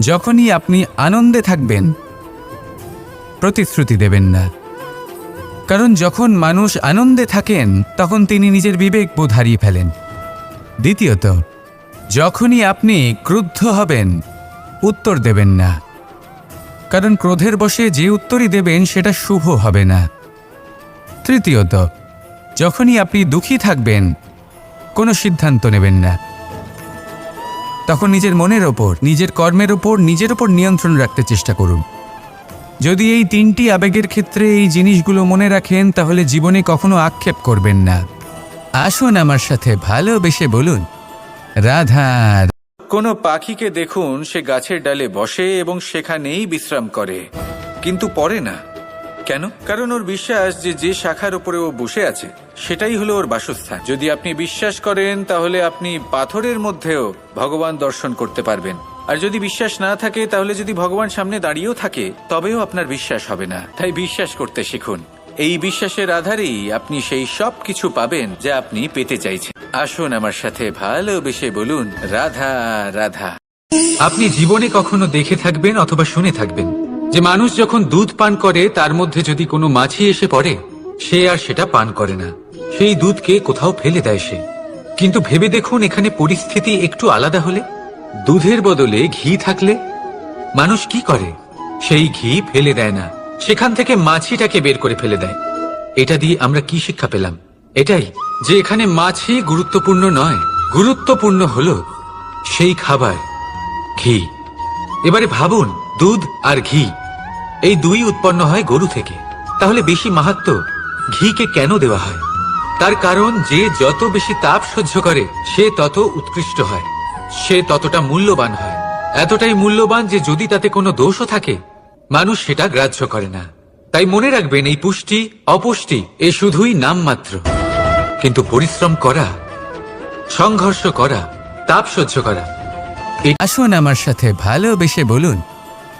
যখনই আপনি আনন্দে থাকবেন, প্রতিশ্রুতি দেবেন না। কারণ যখন মানুষ আনন্দে থাকেন, তখন তিনি নিজের বিবেক বোধ হারিয়ে ফেলেন। দ্বিতীয়ত, যখনই আপনি ক্রুদ্ধ হবেন, উত্তর দেবেন না। কারণ ক্রোধের বশে যে উত্তরই দেবেন, সেটা শুভ হবে না। তৃতীয়ত, যখনই আপনি দুঃখী থাকবেন, কোনো সিদ্ধান্ত নেবেন না। তখন নিজের মনের ওপর, নিজের কর্মের ওপর, নিজের ওপর নিয়ন্ত্রণ রাখতে চেষ্টা করুন। যদি এই তিনটি আবেগের ক্ষেত্রে এই জিনিসগুলো মনে রাখেন, তাহলে জীবনে কখনো আক্ষেপ করবেন না। আসুন আমার সাথে ভালোবেসে বলুন, রাধা কোনো পাখিকে দেখুন, সে গাছের ডালে বসে এবং সেখানেই বিশ্রাম করে, কিন্তু পরে না। কেন? কারণ ওর বিশ্বাস যে যে শাখার উপরে ও বসে আছে, সেটাই হলো ওর বাসস্থান। যদি আপনি বিশ্বাস করেন, তাহলে আপনি পাথরের মধ্যেও ভগবান দর্শন করতে পারবেন। আর যদি বিশ্বাস না থাকে, তাহলে যদি ভগবান সামনে দাঁড়িয়েও থাকে, তবেও আপনার বিশ্বাস হবে না। তাই বিশ্বাস করতে শিখুন। এই বিশ্বাসের আধারেই আপনি সেই সব কিছু পাবেন যা আপনি পেতে চাইছেন। আসুন আমার সাথে ভালোবেসে বলুন, রাধা রাধা। আপনি জীবনে কখনো দেখে থাকবেন অথবা শুনে থাকবেন। যে মানুষ যখন দুধ পান করে, তার মধ্যে যদি কোনো মাছি এসে পড়ে, সে আর সেটা পান করে না। সেই দুধকে কোথাও ফেলে দেয় সে। কিন্তু ভেবে দেখুন, এখানে পরিস্থিতি একটু আলাদা হলে। দুধের বদলে ঘি থাকলে মানুষ কি করে? সেই ঘি ফেলে দেয় না। সেখান থেকে মাছিটাকে বের করে ফেলে দেয়। এটা দিয়ে আমরা কি শিক্ষা পেলাম? এটাই যে এখানে মাছি গুরুত্বপূর্ণ নয়। গুরুত্বপূর্ণ হলো সেই খাবার, ঘি। এবারে ভাবুন দুধ আর ঘি। এই দুই উৎপন্ন হয় গরু থেকে। তাহলে বেশি মাহাত্ম ঘিকে কেন দেওয়া হয়? তার কারণ যে যত বেশি তাপ সহ্য করে, সে তত উৎকৃষ্ট হয়। সে ততটা মূল্যবান হয়। এতটাই মূল্যবান যে যদি তাতে কোনো দোষও থাকে, মানুষ সেটা গ্রাহ্য করে না। তাই মনে রাখবেন, এই পুষ্টি অপুষ্টি, এ শুধুই নামমাত্র। কিন্তু পরিশ্রম করা, সংঘর্ষ করা, তাপ সহ্য করা আসুন আমার সাথে ভালোবেসে বলুন।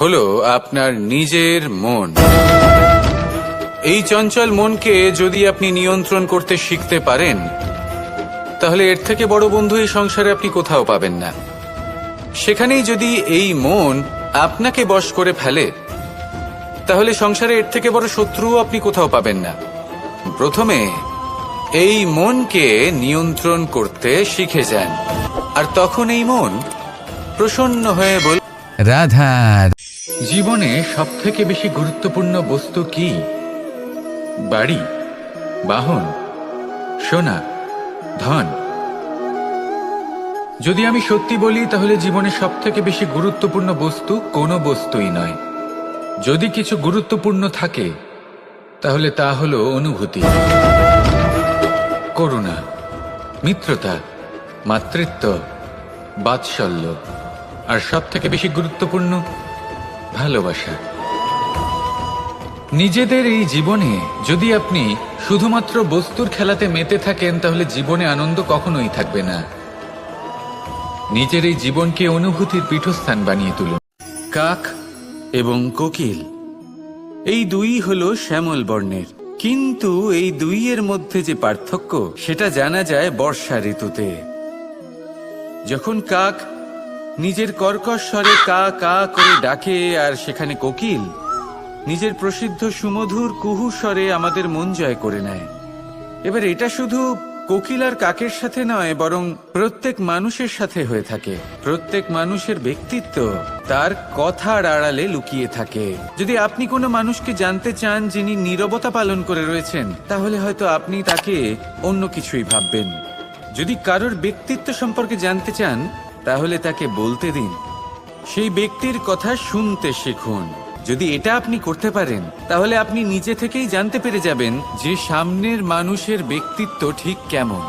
হলো আপনার নিজের মন। এই চঞ্চল মনকে যদি আপনি নিয়ন্ত্রণ করতে শিখতে পারেন, তাহলে এর থেকে বড় বন্ধু এই সংসারে আপনি কোথাও পাবেন না। সেখানেই যদি এই মন আপনাকে বশ করে ফেলে, তাহলে সংসারে এর থেকে বড় শত্রুও আপনি কোথাও পাবেন না। প্রথমে এই মনকে নিয়ন্ত্রণ করতে শিখে যান। আর তখন এই মন প্রসন্ন হয়ে বল রাধা জীবনে সব থেকে বেশি গুরুত্বপূর্ণ বস্তু কি? বাড়ি, বাহন, সোনা, ধন। যদি আমি সত্যি বলি, তাহলে জীবনে সব থেকে বেশি গুরুত্বপূর্ণ বস্তু কোনো বস্তুই নয়। যদি কিছু গুরুত্বপূর্ণ থাকে, তাহলে তা হলো অনুভূতি, করুণা, মিত্রতা, মাতৃত্ব, বাৎসল্য। আর সব থেকে বেশি গুরুত্বপূর্ণ ভালোবাসা। নিজেদের এই জীবনে যদি আপনি শুধুমাত্র বস্তুর খেলাতে মেতে থাকেন, তাহলে জীবনে আনন্দ কখনোই থাকবে না। নিজের এই জীবনকে অনুভূতির পীঠস্থান বানিয়ে তুলুন। কাক এবং কোকিল, এই দুই হলো শ্যামল বর্ণের। কিন্তু এই দুইয়ের মধ্যে যে পার্থক্য, সেটা জানা যায় বর্ষা ঋতুতে। যখন কাক নিজের কর্কশ স্বরে কা কা করে ডাকে আর সেখানে কোকিল। নিজের প্রসিদ্ধ সুমধুর কুহু স্বরে আমাদের মন জয় করে নেয়। এবার এটা শুধু কোকিল আর কাকের সাথে নয়, বরং প্রত্যেক মানুষের সাথে হয়ে থাকে। প্রত্যেক মানুষের ব্যক্তিত্ব তার কথার আড়ালে লুকিয়ে থাকে। যদি আপনি কোনো মানুষকে জানতে চান যিনি নীরবতা পালন করে রয়েছেন, তাহলে হয়তো আপনি তাকে অন্য কিছুই ভাববেন। যদি কারোর ব্যক্তিত্ব সম্পর্কে জানতে চান তাহলে তাকে বলতে দিন। সেই ব্যক্তির কথা শুনতে শিখুন। যদি এটা আপনি করতে পারেন, তাহলে আপনি নিজে থেকেই জানতে পেরে যাবেন যে সামনের মানুষের ব্যক্তিত্ব ঠিক কেমন।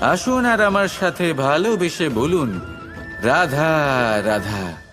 আসুন আর আমার সাথে ভালোবেসে বলুন, রাধা রাধা।